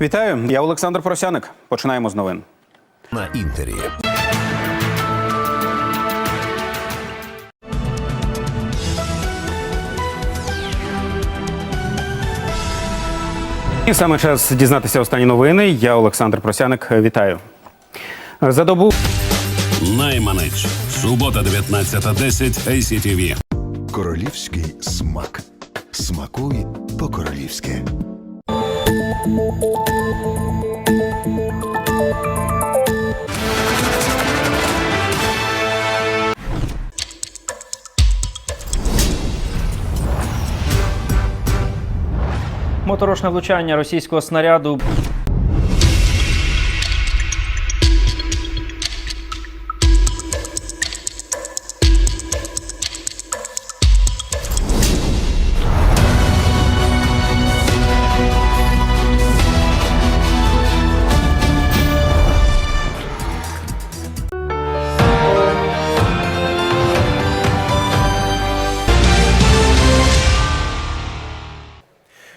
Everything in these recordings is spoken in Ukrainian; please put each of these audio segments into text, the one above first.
Вітаю, я Олександр Просяник. Починаємо з новин. на інтері. І саме час дізнатися останні новини. Я Олександр Просяник. Вітаю. За добу Найманець. Субота, 19.10 ICTV. Королівський смак. Смакуй по-королівськи. Моторошне влучання російського снаряду.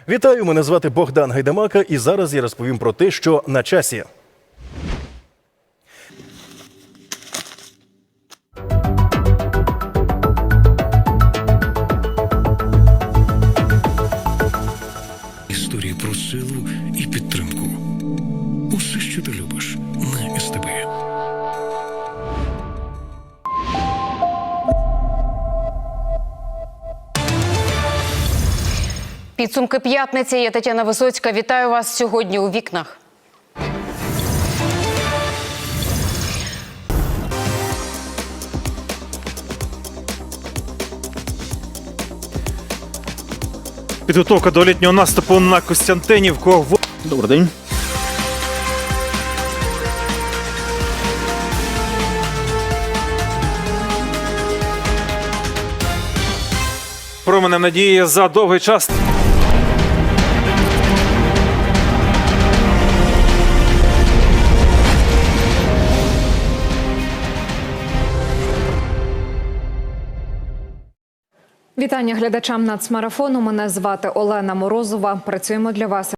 Вітаю, мене звати Богдан Гайдамака, і зараз я розповім про те, що на часі. Історії про силу і підтримку. Усе, що ти любиш, Підсумки п'ятниці. Я Тетяна Висоцька. Вітаю вас сьогодні у вікнах. Підготовка до літнього наступу на Костянтинівку. Добрий день. Променем надії за довгий час. Вітання глядачам нацмарафону. Мене звати Олена Морозова. Працюємо для вас